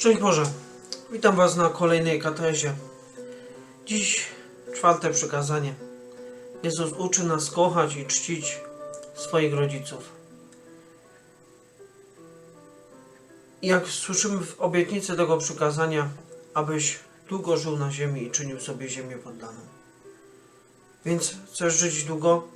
Szczęść Boże, witam Was na kolejnej katezie. Dziś czwarte przykazanie. Jezus uczy nas kochać i czcić swoich rodziców. Jak słyszymy w obietnicy tego przykazania, abyś długo żył na ziemi i czynił sobie ziemię poddaną. Więc chcesz żyć długo?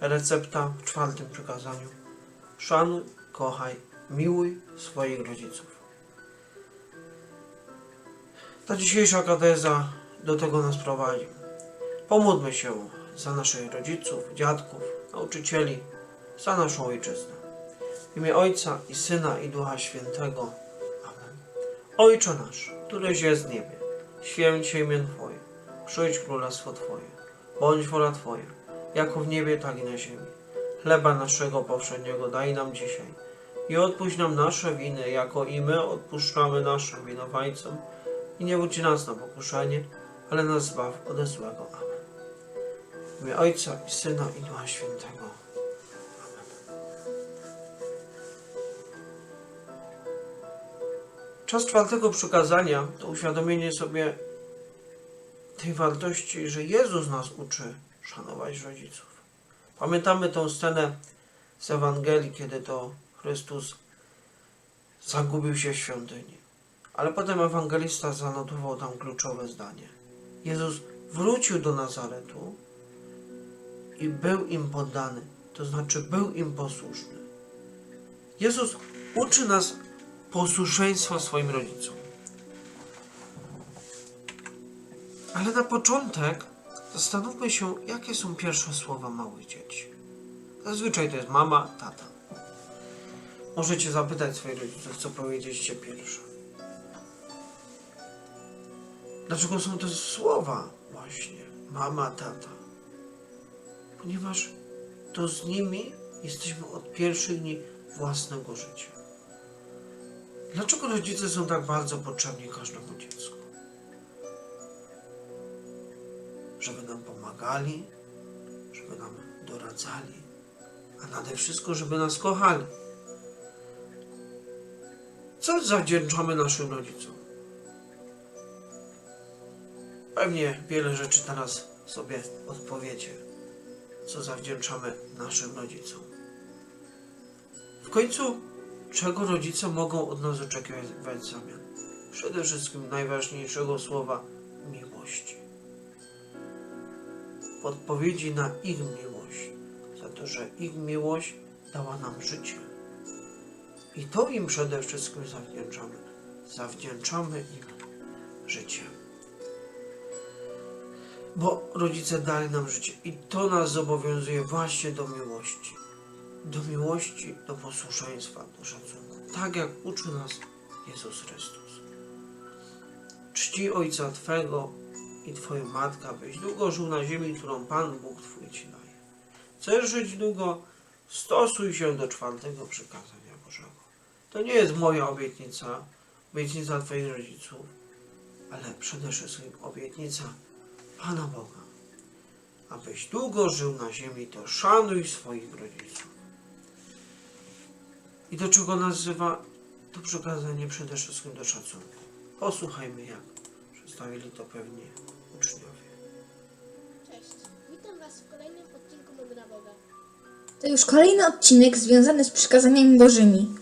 Recepta w czwartym przykazaniu. Szanuj, kochaj, miłuj swoich rodziców. Ta dzisiejsza kateza do tego nas prowadzi. Pomódlmy się za naszych rodziców, dziadków, nauczycieli, za naszą ojczyznę. W imię Ojca i Syna i Ducha Świętego. Amen. Ojcze nasz, któryś jest w niebie, święć się imię Twoje, przyjdź królestwo Twoje, bądź wola Twoja, jako w niebie, tak i na ziemi. Chleba naszego powszedniego daj nam dzisiaj i odpuść nam nasze winy, jako i my odpuszczamy naszym winowajcom i nie wódź nas na pokuszenie, ale nas zbaw ode złego. Amen. W imię Ojca i Syna i Ducha Świętego. Amen. Czas czwartego przykazania to uświadomienie sobie tej wartości, że Jezus nas uczy szanować rodziców. Pamiętamy tą scenę z Ewangelii, kiedy to Chrystus zagubił się w świątyni. Ale potem ewangelista zanotował tam kluczowe zdanie. Jezus wrócił do Nazaretu i był im poddany, to znaczy był im posłuszny. Jezus uczy nas posłuszeństwa swoim rodzicom. Ale na początek zastanówmy się, jakie są pierwsze słowa małych dzieci. Zazwyczaj to jest mama, tata. Możecie zapytać swoich rodziców, co powiedzieliście pierwsze. Dlaczego są to słowa właśnie mama, tata? Ponieważ to z nimi jesteśmy od pierwszych dni własnego życia. Dlaczego rodzice są tak bardzo potrzebni każdemu dziecku? Żeby nam pomagali, żeby nam doradzali, a nade wszystko, żeby nas kochali. Co zawdzięczamy naszym rodzicom? Pewnie wiele rzeczy teraz sobie odpowiecie, co zawdzięczamy naszym rodzicom. W końcu, czego rodzice mogą od nas oczekiwać w zamian? Przede wszystkim najważniejszego słowa miłości. Odpowiedzi na ich miłość, za to, że ich miłość dała nam życie. I to im przede wszystkim zawdzięczamy. Zawdzięczamy im życie bo rodzice dali nam życie i to nas zobowiązuje właśnie do miłości. Do miłości, do posłuszeństwa, do szacunku. Tak jak uczy nas Jezus Chrystus. Czci Ojca Twego i Twoją Matkę, byś długo żył na ziemi, którą Pan Bóg Twój Ci daje. Chcesz żyć długo? Stosuj się do czwartego przykazania Bożego. To nie jest moja obietnica, obietnica Twoich rodziców, ale przede wszystkim obietnica Pana Boga. Abyś długo żył na ziemi, to szanuj swoich rodziców. I do czego nazywa to przekazanie przede wszystkim do szacunku. Posłuchajmy, jak przedstawili to pewnie uczniowie. Cześć, witam Was w kolejnym odcinku Mowy na Boga. To już kolejny odcinek związany z przykazaniami Bożymi.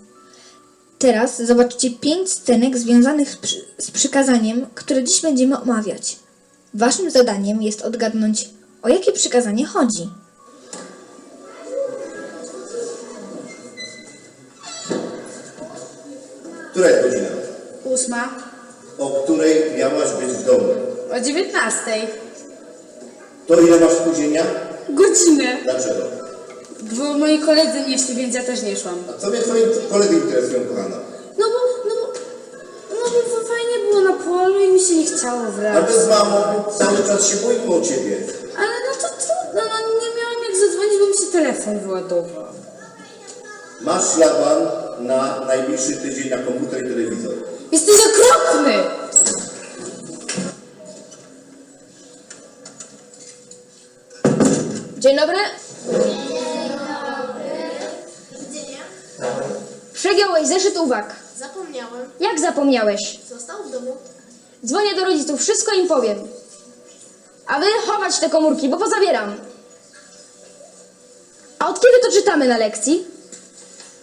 Teraz zobaczcie pięć scenek związanych z, przy, z przykazaniem, które dziś będziemy omawiać. Waszym zadaniem jest odgadnąć, o jakie przykazanie chodzi. Która jest godzina? Ósma. O której miałaś być w domu? O dziewiętnastej. To ile masz spóźnienia? Godzinę. Dlaczego? Bo moi koledzy nie szli, więc ja też nie szłam. A co mnie twoi koledzy interesują, kochana? Się nie chciało A z mamą cały czas się boimy o ciebie. Ale no to trudno, no nie miałam jak zadzwonić, bo mi się telefon wyładował. Masz szlaban na najbliższy tydzień na komputer i telewizor. Jesteś okropny! Dzień dobry. Przegiąłeś zeszyt uwag. Zapomniałem. Zapomniałem. Jak zapomniałeś? Został w domu. Dzwonię do rodziców, wszystko im powiem. A wy chować te komórki, bo pozabieram. A od kiedy to czytamy na lekcji?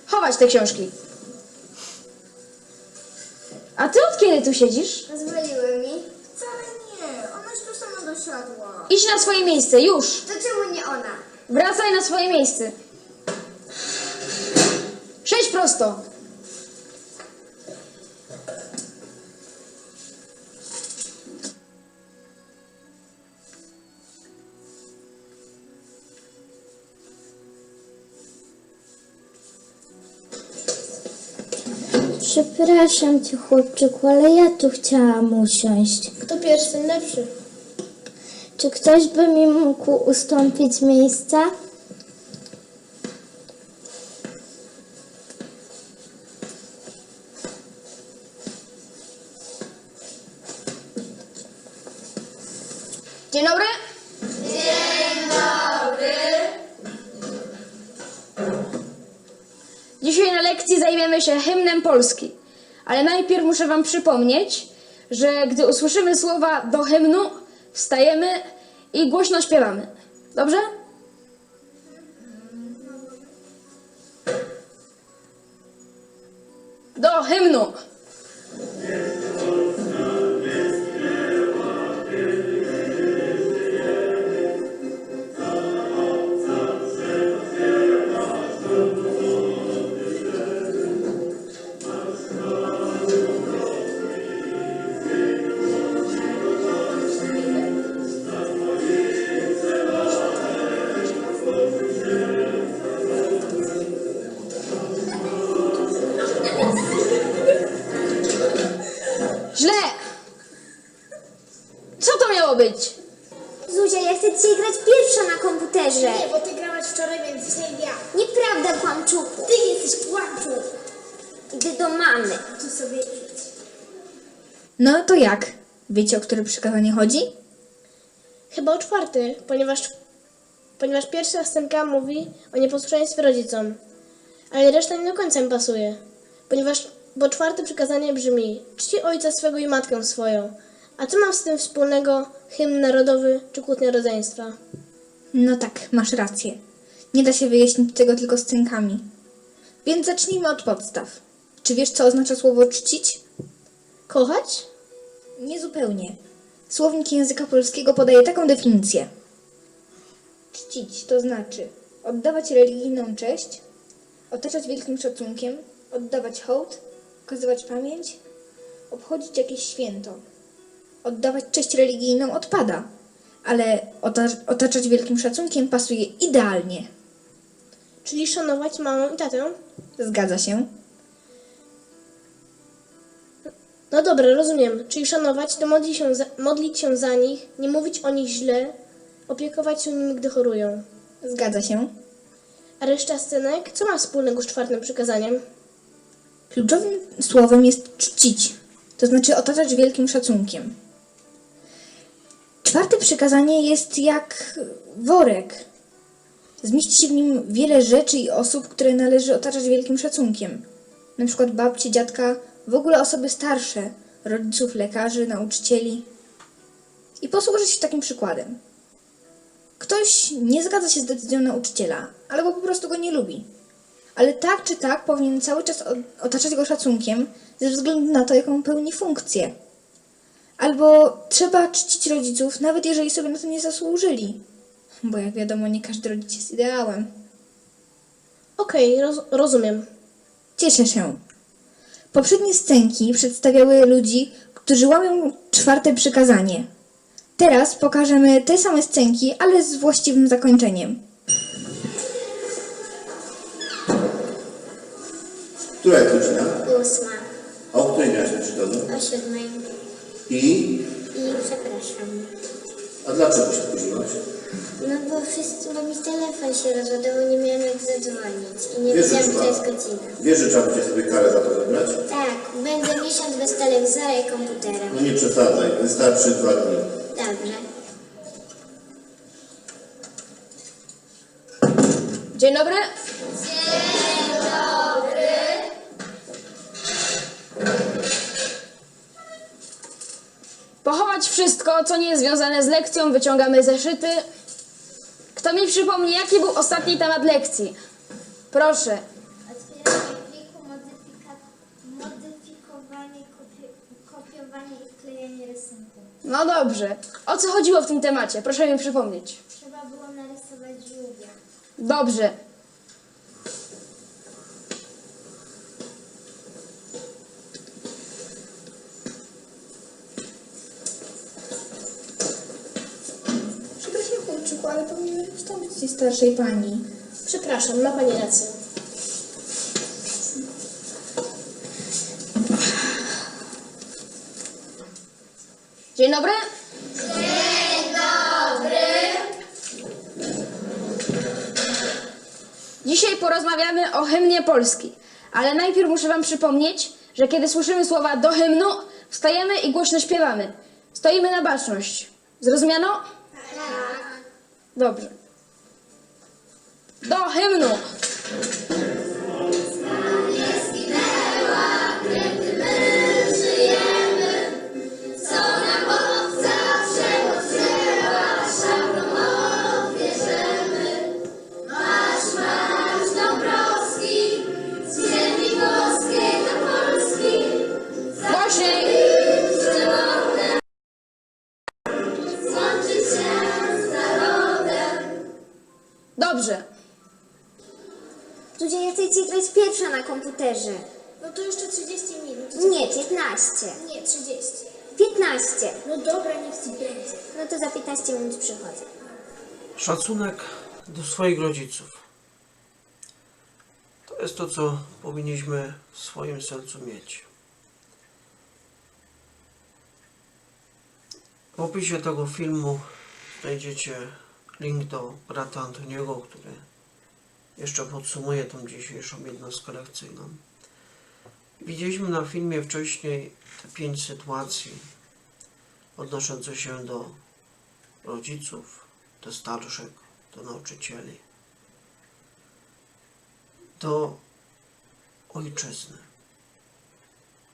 Chować te książki. A ty od kiedy tu siedzisz? Pozwoliły mi? Wcale nie, ona się tu sama dosiadła. Idź na swoje miejsce, już. To czemu nie ona? Wracaj na swoje miejsce. Sześć prosto. Przepraszam cię, chłopczyku, ale ja tu chciałam usiąść. Kto pierwszy, ten lepszy. Czy ktoś by mi mógł ustąpić miejsca? Dzień dobry. Się hymnem Polski. Ale najpierw muszę Wam przypomnieć, że gdy usłyszymy słowa do hymnu, wstajemy i głośno śpiewamy. Dobrze? Do hymnu! No to jak? Wiecie, o które przykazanie chodzi? Chyba o czwarty, ponieważ, ponieważ pierwsza scenka mówi o nieposłuszeństwie rodzicom. Ale reszta nie do końca mi pasuje. Ponieważ, bo czwarte przykazanie brzmi czci ojca swego i matkę swoją. A co ma z tym wspólnego hymn narodowy czy kłótnia rodzeństwa? No tak, masz rację. Nie da się wyjaśnić tego tylko scenkami. Więc zacznijmy od podstaw. Czy wiesz, co oznacza słowo czcić? Kochać? Niezupełnie. Słownik języka polskiego podaje taką definicję. Czcić to znaczy oddawać religijną cześć, otaczać wielkim szacunkiem, oddawać hołd, okazywać pamięć, obchodzić jakieś święto. Oddawać cześć religijną odpada, ale ota- otaczać wielkim szacunkiem pasuje idealnie. Czyli szanować mamę i tatę? Zgadza się? No dobra, rozumiem. Czyli szanować to modlić się, za, modlić się za nich, nie mówić o nich źle, opiekować się nimi, gdy chorują. Zgadza się. A reszta scenek, co ma wspólnego z czwartym przykazaniem? Kluczowym słowem jest czcić, to znaczy otaczać wielkim szacunkiem. Czwarte przykazanie jest jak worek. Zmieści się w nim wiele rzeczy i osób, które należy otaczać wielkim szacunkiem. Na przykład babci, dziadka, w ogóle osoby starsze, rodziców, lekarzy, nauczycieli. I posłużę się takim przykładem. Ktoś nie zgadza się z decyzją nauczyciela, albo po prostu go nie lubi ale tak czy tak powinien cały czas otaczać go szacunkiem ze względu na to, jaką pełni funkcję. Albo trzeba czcić rodziców, nawet jeżeli sobie na to nie zasłużyli. Bo jak wiadomo, nie każdy rodzic jest ideałem. Okej, roz, rozumiem. Cieszę się. Poprzednie scenki przedstawiały ludzi, którzy łamią czwarte przykazanie. Teraz pokażemy te same scenki, ale z właściwym zakończeniem. Która jest godzina? Ósma. A o której miałaś domu? O siódmej. I? I przepraszam. A dlaczego się spóźniłaś? No bo wszyscy, bo mi telefon się rozładował, nie miałem jak zadzwonić. I nie Wiesz, wiedziałam, że to jest godzina. Wiesz, że trzeba będzie sobie karę za to wybrać? Tak, będę miesiąc bez telewizora i komputera. No nie przesadzaj, wystarczy dwa dni. Dobrze. Dzień dobry. Pochować wszystko, co nie jest związane z lekcją, wyciągamy zeszyty. Kto mi przypomni, jaki był ostatni temat lekcji? Proszę. Otwieranie pliku, modyfikowanie, kopi, kopiowanie i wklejanie rysunku. No dobrze. O co chodziło w tym temacie? Proszę mi przypomnieć. Trzeba było narysować żółwia. Dobrze. Powinien wystąpić tej starszej pani. Przepraszam, ma pani rację. Dzień dobry. Dzisiaj porozmawiamy o hymnie Polski, ale najpierw muszę Wam przypomnieć, że kiedy słyszymy słowa do hymnu, wstajemy i głośno śpiewamy. Stoimy na baczność. Zrozumiano? Tak. Dobrze. Do hymnu! Na komputerze. No to jeszcze 30 minut. Nie, 15. Nie, 30. 15. No dobra, niech ci będzie. No to za 15 minut przychodzę. Szacunek do swoich rodziców. To jest to, co powinniśmy w swoim sercu mieć. W opisie tego filmu znajdziecie link do brata Antoniego, który jeszcze podsumuje tą dzisiejszą jednostkę lekcyjną. Widzieliśmy na filmie wcześniej te pięć sytuacji odnoszących się do rodziców, do starszych, do nauczycieli, do ojczyzny.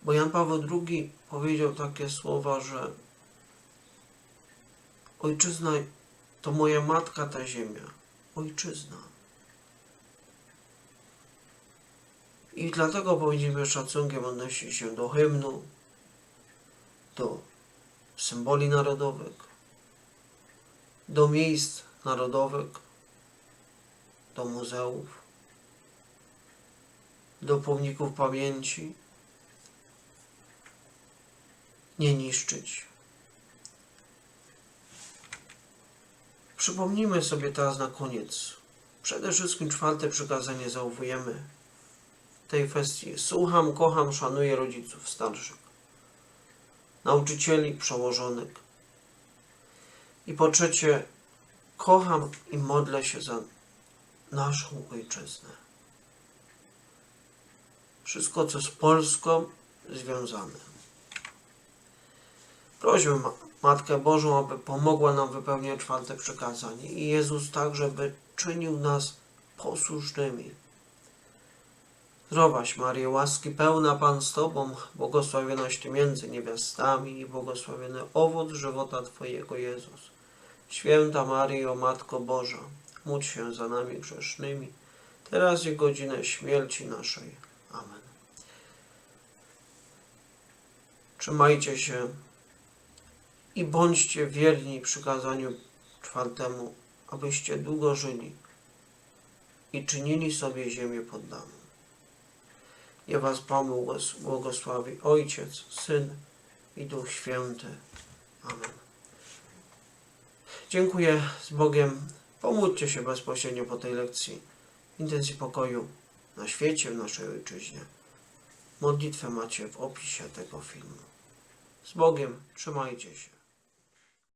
Bo Jan Paweł II powiedział takie słowa, że ojczyzna to moja matka ta ziemia, ojczyzna. I dlatego powinniśmy szacunkiem odnosić się do hymnu, do symboli narodowych, do miejsc narodowych, do muzeów, do pomników pamięci, nie niszczyć. Przypomnijmy sobie teraz na koniec. Przede wszystkim czwarte przykazanie zauważamy w tej kwestii. Słucham, kocham, szanuję rodziców starszych, nauczycieli, przełożonych. I po trzecie, kocham i modlę się za naszą ojczyznę. Wszystko, co z Polską związane. Prośmy Ma- Matkę Bożą, aby pomogła nam wypełniać czwarte przykazanie i Jezus także, by czynił nas posłusznymi. Zdrowaś Maryjo, łaski pełna Pan z Tobą, błogosławionaś Ty między niewiastami i błogosławiony owoc żywota Twojego Jezus. Święta Maryjo, Matko Boża, módl się za nami grzesznymi, teraz i godzinę śmierci naszej. Amen. Trzymajcie się i bądźcie wierni przykazaniu czwartemu, abyście długo żyli i czynili sobie ziemię poddaną. Niech was błogosławi Ojciec, Syn i Duch Święty. Amen. Dziękuję z Bogiem. Pomódlcie się bezpośrednio po tej lekcji. Intencji pokoju na świecie, w naszej ojczyźnie. Modlitwę macie w opisie tego filmu. Z Bogiem, trzymajcie się.